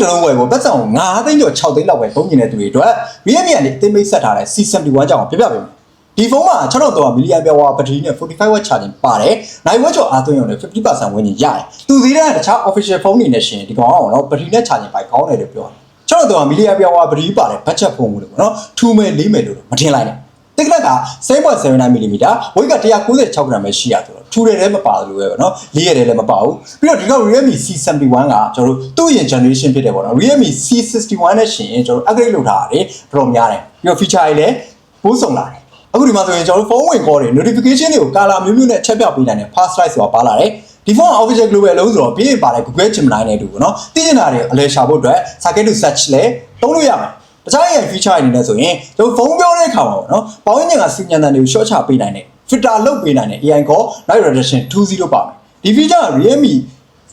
တစ်လုံးဝယ်ကိုပတ်စံကို9သိန်းကျော်6သိန်းလောက်ပဲသုံးနေတဲ့သူတွေအတွက် Realme ကနေအသိမိတ်ဆက်ထားတဲ့ C71 ကြောင့်ပြပြပေးမယ်ဒီဖုန်းမှာ6300 mAh ဘက်ထရီနဲ့ 45 watt charging ပါတယ်။နိုင်ဝက်ကျော်အားသွင်းရုံနဲ့50%ဝန်းကျင်ရတယ်။သူသေးတဲ့တခြား official ဖုန်းတွေနဲ့ရှင်ဒီကောင်အောင်တော့ဘက်ထရီနဲ့ charging ပိုင်ကောင်းတယ်လို့ပြောတယ်။6300 mAh ဘက်ထရီပါတယ် budget ဖုန်းလို့ပေါ့နော်။ထူမယ်လေးမယ်လို့တော့မထင်လိုက်နဲ့။ တက်ကလက7.79 mm ဝိတ်က196 gram ပဲရှိရဆိုတော့ထူတယ်လည်းမပါလို့ပဲပေါ့နော်။လေးရတယ်လည်းမပါဘူး။ပြီးတော့ဒီကောင် Realme C71 ကကျွန်တော်တို့သူ့ရင် generation ဖြစ်တယ်ပေါ့နော်။ Realme C61 နဲ့ရှင်ကျွန်တော်တို့ upgrade လုပ်ထားတာတွေတော်တော်များတယ်။ပြီးတော့ feature တွေလည်းပိုးစုံလာတယ်။အခုဒီမှာဆိုရင်ကျွန်တော်တို့ဖုန်းဝင် call တွေ notification တွေကို color မျိုးမျိုးနဲ့ချက်ပြပေးနိုင်တဲ့ fast light ဆိုတာပါလာတယ်ဒီဖုန်းက official global အလုံးဆိုတော့ပြည့်ပါတဲ့ Google Gemini နဲ့အတူပေါ့နော်သိချင်တာတွေအလဲရှာဖို့အတွက် circuit to search လဲသုံးလို့ရမယ် တခြား AI feature တွေနဲ့ဆိုရင်ကျွန်တော်ဖုန်းပြောတဲ့အခါမှာပေါ့နော်ပေါင်းညံကစီညံတန်တွေကို short ချပေးနိုင်တဲ့ filter လုပ်ပေးနိုင်တဲ့ AI call light reduction 20ပါမယ်ဒီ feature က Realme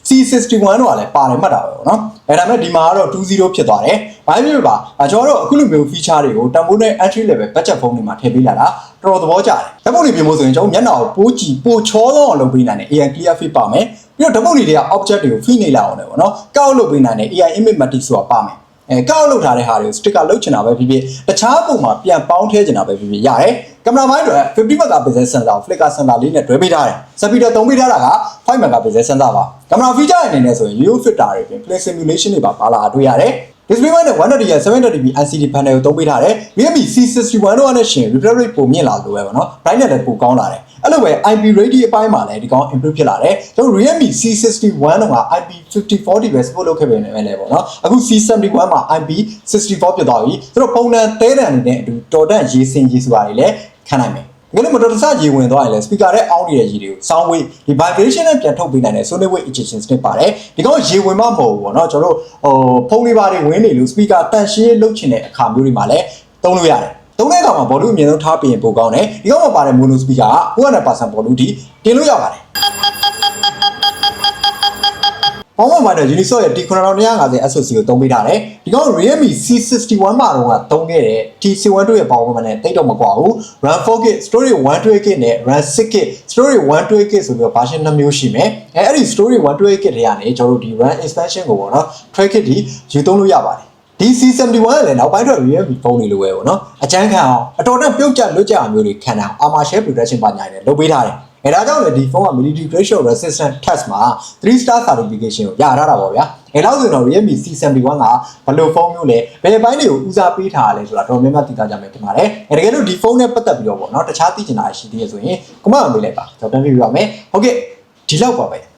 C61 တော့လည်းပါတယ်မှတ်တာပဲပေါ့နော်အဲဒါမဲ့ဒီမှာကတော့20ဖြစ်သွားတယ်ဘာဖြစ်ဖြစ်ပါအဲကျွန်တော်တို့အခုလိုမျိုး feature တွေကိုတန်ဖိုးနဲ့ entry level budget ဖုန်းတွေမှာထည့်ပေးလာတာတော်တော်သဘောကျတယ်ဓာတ်ပုံတွေပြင်ဖို့ဆိုရင်ကျွန်တော်မျက်နှာကိုပိုးကြည့်ပိုချောသောအောင်လုပ်ပေးနိုင်တဲ့ AI clear fit ပါမယ်ပြီးတော့ဓာတ်ပုံတွေတွေက object တွေကို fit နေလောက်အောင်လည်းပေါ့နော်ကောက်လုပ်ပေးနိုင်တဲ့ AI image matic ဆိုတာပါမယ် အဲကောက်လုပ်ထားတဲ့ဟာတွေကို sticker လုပ်ချင်တာပဲဖြစ်ဖြစ်တခြားပုံမှာပြန်ပေါင်းထည့်ချင်တာပဲဖြစ်ဖြစ်ရတယ်ကင်မရာဘိုင်းတွေ50 megapixel sensor flicker sensor လေးနဲ့တွဲပေးထားတယ်စပီတာ3ပေးထားတာက5 megapixel sensor ပါကင်မရာ feature အနေနဲ့ဆိုရင် UV filter တွေပြင် play simulation တွေပါပါလာတွေ့ရတယ် display နဲ့120 Hz 720p LCD panel ကိုသုံးပေးထားတယ် Realme C61 တော့နဲ့ရှင် refresh rate ပုံမြင့်လာလို့ပဲပေါ့နော် brightness လည်းပိုကောင်းလာတယ်အဲ့လိုပဲ IP rating အပိုင်းမှာလည်းဒီကောင် improve ဖြစ်လာတယ်ကျွန်တော် Realme C61 တော့က IP5040 ပဲ support လုပ်ခဲ့ပေမဲ့လည်းပေါ့နော်အခု C71 မှာ IP64 ဖြစ်သွားပြီသူတို့ပုံမှန်သဲတံအနေနဲ့အတူတော်တန့်ရေးစင်ရေးဆိုတာတွေလည်းခံနိုင်မယ် ဒီကနေ့မတော်တဆရေဝင်သွားရင်လည်း speaker ရဲ့အောင်းနေတဲ့ရေတွေကို sound wave ဒီ vibration နဲ့ပြန်ထုတ်ပေးနိုင်တဲ့ sonic wave ejection စနစ်ပါတယ်ဒီကောင်ရေဝင်မှမဟုတ်ဘူးပေါ့နော်ကျွန်တော်တို့ဟိုဖုန်းလေးပါတွေဝင်နေလို့ speaker တန်ရှင်းလုပ်ချင်တဲ့အခါမျိုးတွေမှာလည်းသုံးလို့ရတယ်သုံးတဲ့အခါမှာ volume အမြင့်ဆုံးထားပြီးရင်ပိုကောင်းတယ်ဒီကောင်မှာပါတဲ့ mono speaker က100% volume ဒီတင်လို့ရပါတယ် ပေါင်းမပါတဲ့ Unisoc ရဲ့ T9250 SoC ကိုသုံးပေးထားတယ်ဒီကောင် Realme C61 မှာတော့သုံးခဲ့တဲ့ T61 တို့ရဲ့ပေါင်းမနဲ့တိတ်တော့မကွာဘူး RAM 4GB storage 128GB နဲ့ RAM 6GB storage 128GB ဆိုပြီးတော့ version 2မျိုးရှိမယ်အဲအဲ့ဒီ storage 128GB တွေကနေကျွန်တော်တို့ဒီ RAM expansion ကိုပေါ့နော် track kit ဒီယူသုံးလို့ရပါတယ်ဒီ C71 ကလည်းနောက်ပိုင်းတော့ Realme ဖုန်းတွေလိုပဲပေါ့နော်အချမ်းခံအောင်အတော်တက်ပြုတ်ကျလွတ်ကျအောင်မျိုးတွေခံအောင် armor share protection ပါညာနေလုပ်ပေးထားတယ် အဲဒါကြောင့်လည်းဒီဖုန်းက military threshold resistant test မှာ3 star certification ကိုရထားတာပေါ့ဗျာအဲလောက်ဆိုတော့ Realme C71 ကဘယ်လိုဖုန်းမျိုးလဲဘယ်ပိုင်းတွေကိုဦးစားပေးထားရလဲဆိုတာတော့များများသိသားကြမယ်ပြင်ပါတယ်အဲတကယ်လို့ဒီဖုန်းနဲ့ပတ်သက်ပြီးတော့ပေါ့နော်တခြားသိချင်တာရှိသေးရဆိုရင်ကမ္ဘာမေးလိုက်ပါကျွန်တော်ပြန်ပြပြပါမယ်ဟုတ်ကဲ့ဒီလောက်ပါပဲ